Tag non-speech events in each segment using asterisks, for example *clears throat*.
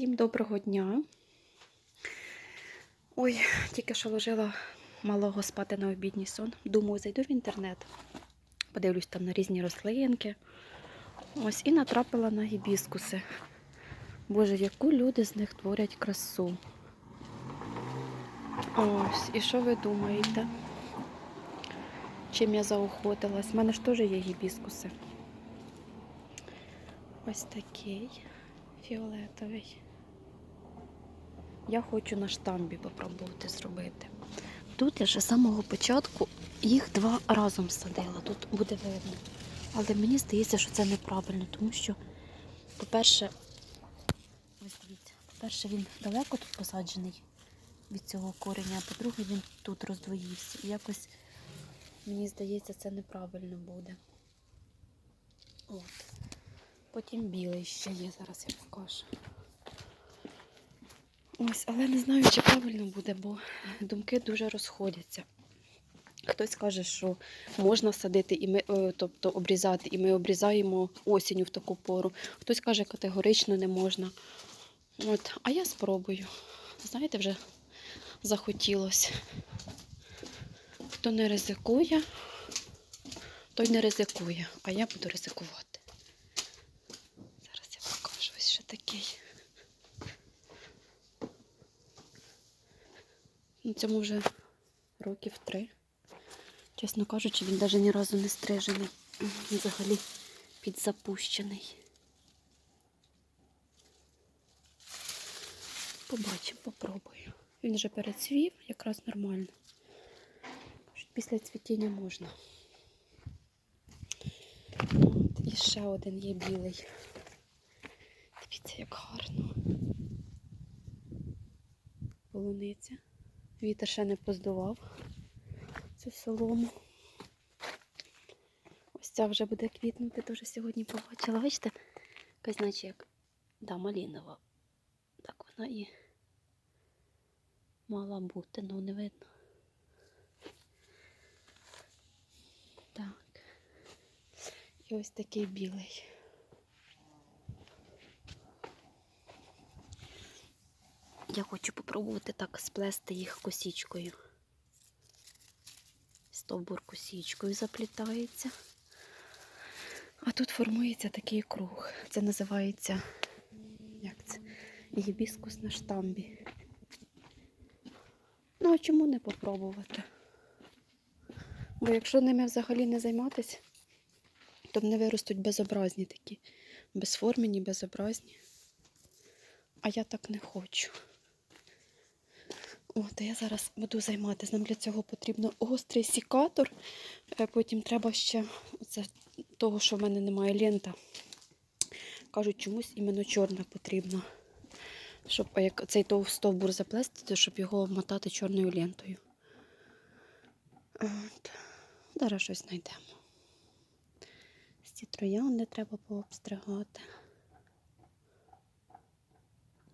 Всім доброго дня. Ой, тільки що ложила малого спати на обідній сон. Думаю, зайду в інтернет, подивлюсь там на різні рослинки. Ось і натрапила на гібіскуси. Боже, яку люди з них творять красу. Ось, і що ви думаєте? Чим я заохотилась? У мене ж теж є гібіскуси. Ось такий фіолетовий. Я хочу на штамбі попробувати зробити. Тут я ще з самого початку їх два разом садила, тут буде видно. Але мені здається, що це неправильно, тому що, по-перше, ось дивіться, по-перше, він далеко тут посаджений від цього кореня, а по-друге, він тут роздвоївся. І якось, мені здається, це неправильно буде. От. Потім білий ще є, зараз я покажу. Ось, але не знаю, чи правильно буде, бо думки дуже розходяться. Хтось каже, що можна садити, і ми, е, тобто обрізати, і ми обрізаємо осінню в таку пору. Хтось каже, категорично не можна. От, а я спробую. Знаєте, вже захотілося. Хто не ризикує, той не ризикує, а я буду ризикувати. Зараз я покажу ось ще такий. Ну, Цьому вже років три. Чесно кажучи, він навіть ні разу не стрижений. Взагалі підзапущений. Побачимо, попробую. Він вже перецвів, якраз нормально. Після цвітіння можна. От, і ще один є білий. Дивіться, як гарно. Полуниця. Вітер ще не поздував цю солому. Ось ця вже буде квітнути, дуже сьогодні побачила. Бачите, якась наче як да, малінова. Так вона і мала бути, ну не видно. Так. І ось такий білий. Я хочу попробувати так сплести їх косічкою. Стовбур косічкою заплітається. А тут формується такий круг. Це називається як це? Гібіскус на штамбі. Ну, а чому не попробувати? Бо якщо ними взагалі не займатися, то вони виростуть безобразні такі, безформені, безобразні. А я так не хочу. От, я зараз буду займатися. Нам для цього потрібно гострий сікатор. Е, Потім треба ще це того, що в мене немає лента. Кажуть, чомусь іменно чорна потрібна. Щоб як цей стовбур заплести, щоб його обмотати чорною лентою. От. Зараз щось знайдемо. Ці троянди треба пообстригати.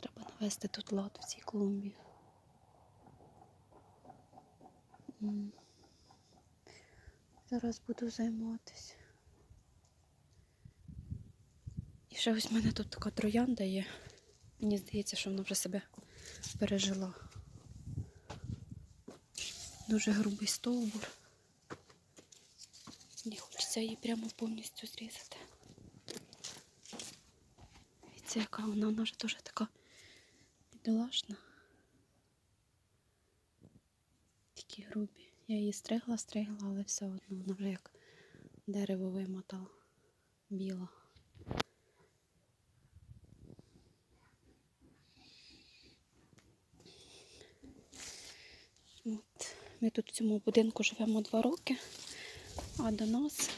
Треба навести тут лад в цій клумбі. Зараз буду займатися. І ще ось в мене тут така троянда є. Мені здається, що вона вже себе пережила. Дуже грубий стовбур. Мені хочеться її прямо повністю зрізати. І це яка вона, вона вже дуже така бідолашна. Такі грубі. Я її стригла, стригла, але все одно вона вже як дерево вимотала. Біла. От. Ми тут в цьому будинку живемо два роки, а до нас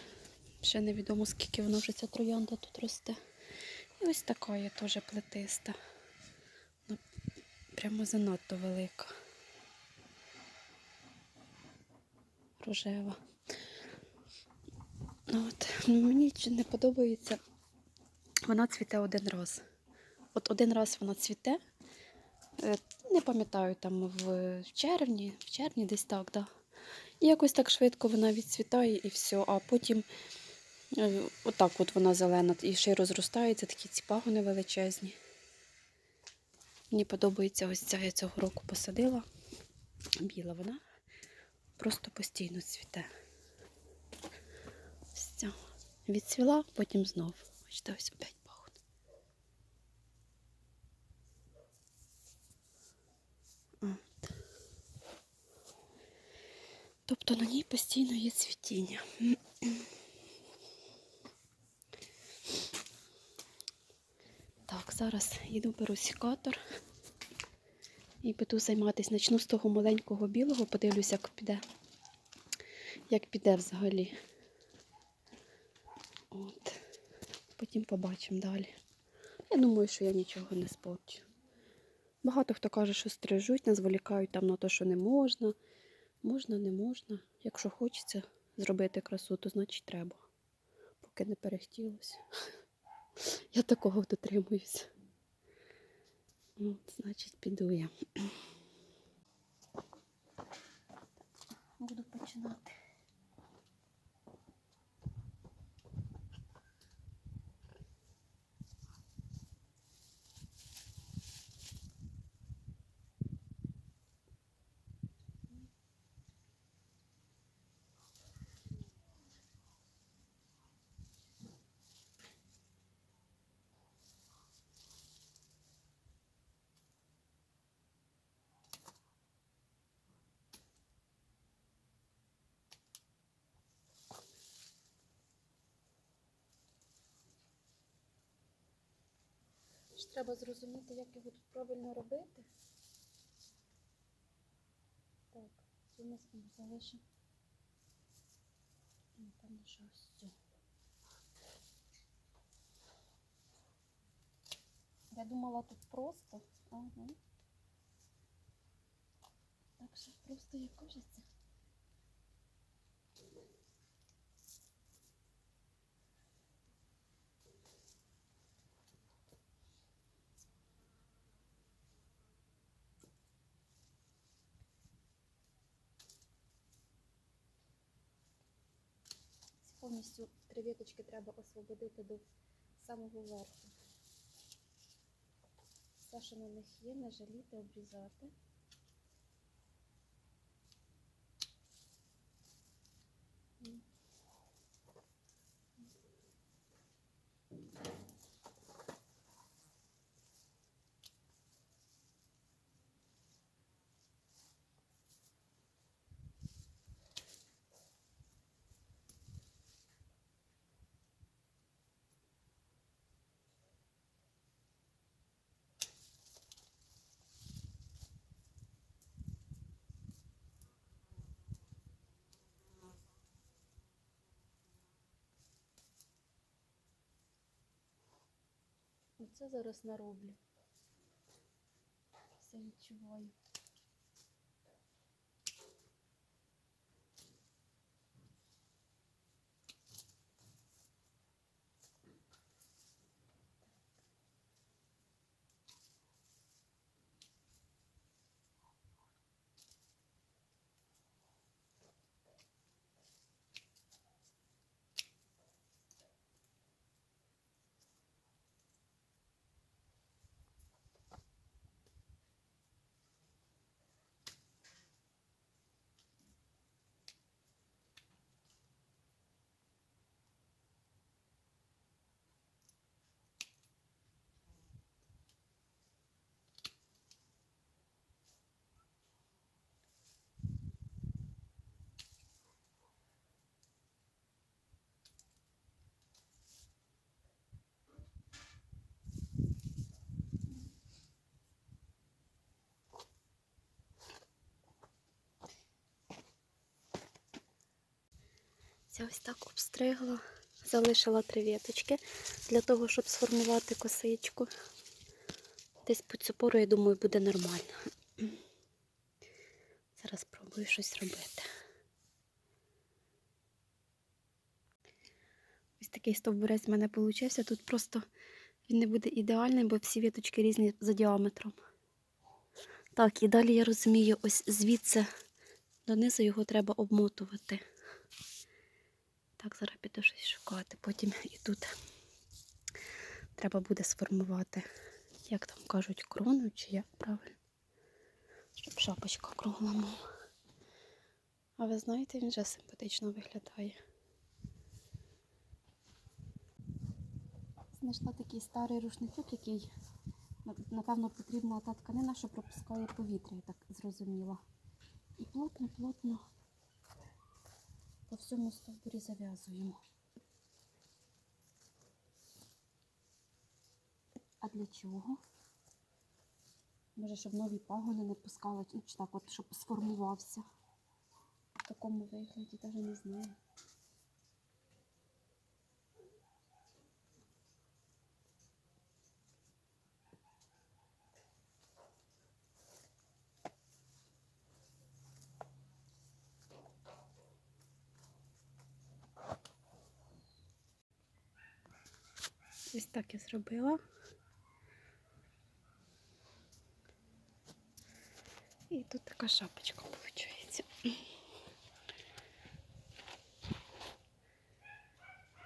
ще невідомо скільки вона вже ця троянда тут росте. І ось така є теж плетиста. Вона прямо занадто велика. Рожева. От. ну, Мені не подобається. Вона цвіте один раз. От один раз вона цвіте. Е, Не пам'ятаю, там в червні, в червні десь так, да. І якось так швидко вона відцвітає і все. А потім е, отак от вона зелена і ще й розростається, такі ці пагони величезні. Мені подобається ось ця, я цього року посадила. Біла вона просто постійно цвіте. Ця. Відцвіла, потім знов. Бачите, ось опять пахне. Тобто на ній постійно є цвітіння. Так, зараз їду беру сікатор і піду займатися. Начну з того маленького білого, подивлюся, як піде. Як піде взагалі. От. Потім побачимо далі. Я думаю, що я нічого не спорчу. Багато хто каже, що стрижуть, не зволікають там на те, що не можна. Можна, не можна. Якщо хочеться зробити красу, то значить треба. Поки не перехтілося. *laughs* Я такого дотримуюся. Ну, значить, піду я. Буду починати. Ж треба зрозуміти, як його тут правильно робити. Так, цю ми залишимо. Напевно, що ось цю. Я думала тут просто. Ага. Так що просто як кажеться. Повністю креветочки треба освободити до самого верху. Все, що на них є, не жаліти, обрізати. Оце зараз нароблю. Все відчуваю. Це ось так обстригла, залишила три віточки для того, щоб сформувати косичку. Десь по цю пору, я думаю, буде нормально. *clears throat* Зараз спробую щось робити. Ось такий стовбурець в мене вийшов. Тут просто він не буде ідеальний, бо всі віточки різні за діаметром. Так, і далі я розумію, ось звідси донизу його треба обмотувати. Так, зараз піду щось шукати. Потім і тут треба буде сформувати як там кажуть, крону чи як правильно. Щоб шапочка кругла мова. А ви знаєте, він вже симпатично виглядає. Знайшла такий старий рушничок, який, напевно, потрібна та тканина, що пропускає повітря, я так зрозуміла. І плотно-плотно по всьому стовбурі зав'язуємо. А для чого? Може, щоб нові пагони не пускали, так от, щоб сформувався. В такому вигляді навіть не знаю. Ось так я зробила. І тут така шапочка виходить.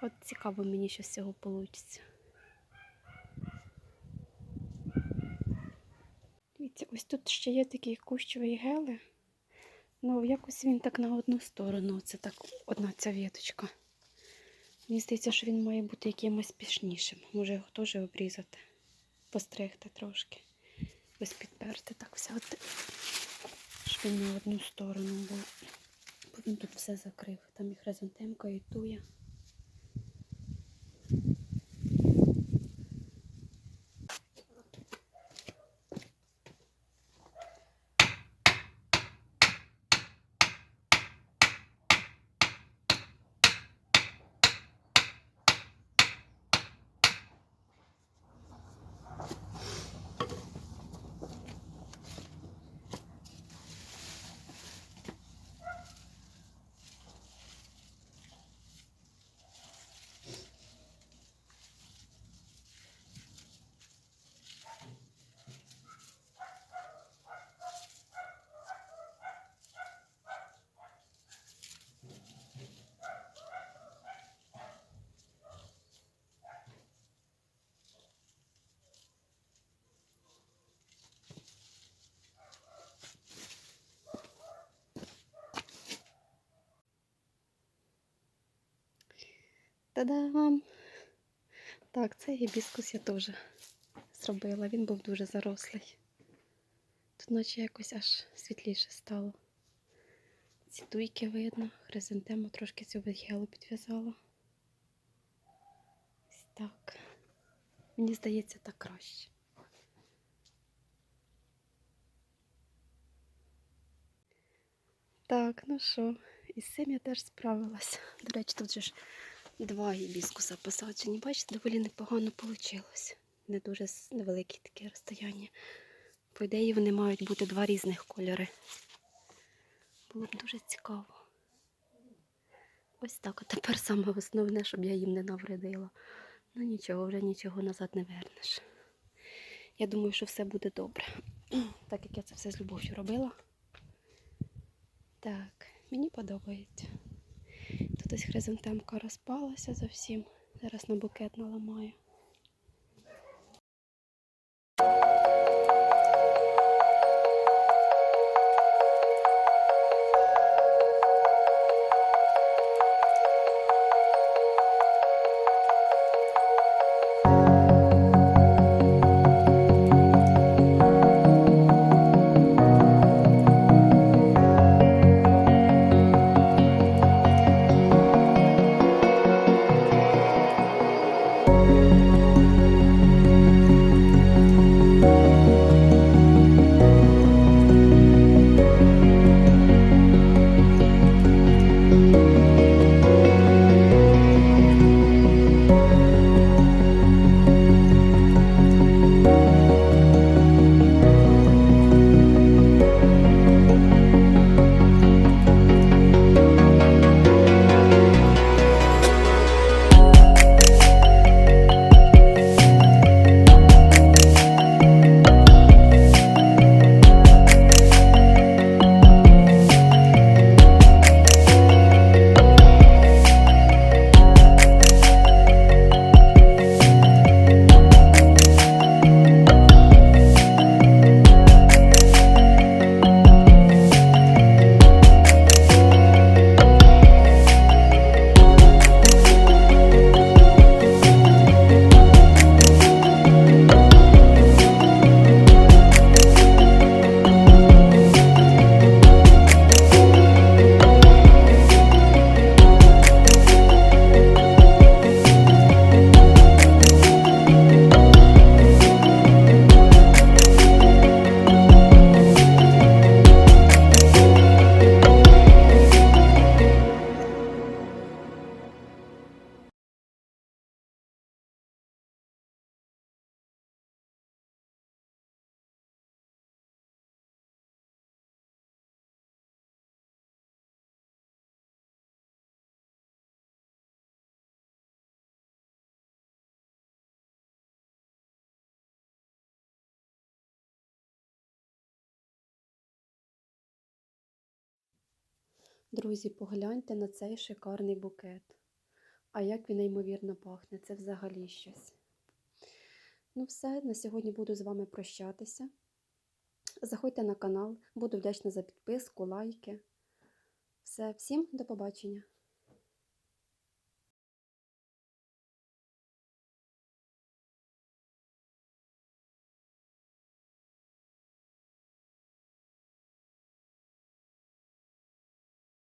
От цікаво мені, що з цього вийде. Дивіться, ось тут ще є такий кущовий гели. Ну, якось він так на одну сторону. Це так одна ця віточка. Мені здається, що він має бути якимось пішнішим. Може його теж обрізати, постригти трошки. Ось підперти так взяти. Щоб він на одну сторону був. Бо він тут все закрив. Там і хризантемка, і туя. Та-дам! Так, цей гібіскус я теж зробила. Він був дуже зарослий. Тут наче якось аж світліше стало. Ці туйки видно, хризантему трошки цю вигелу підв'язала. Ось так. Мені здається, так краще. Так, ну що, із цим я теж справилась. До речі, тут же ж два гібіскуса посаджені. Бачите, доволі непогано вийшло. Не дуже невеликі такі розстояння. По ідеї, вони мають бути два різних кольори. Було б дуже цікаво. Ось так, а тепер саме основне, щоб я їм не навредила. Ну нічого, вже нічого назад не вернеш. Я думаю, що все буде добре. *clears throat* Так як я це все з любов'ю робила. Так, мені подобається. Тут хризантемка розпалася зовсім. Зараз на букет наламаю. Друзі, погляньте на цей шикарний букет. А як він неймовірно пахне, це взагалі щось. Ну, все, на сьогодні буду з вами прощатися. Заходьте на канал, буду вдячна за підписку, лайки. Все, всім до побачення!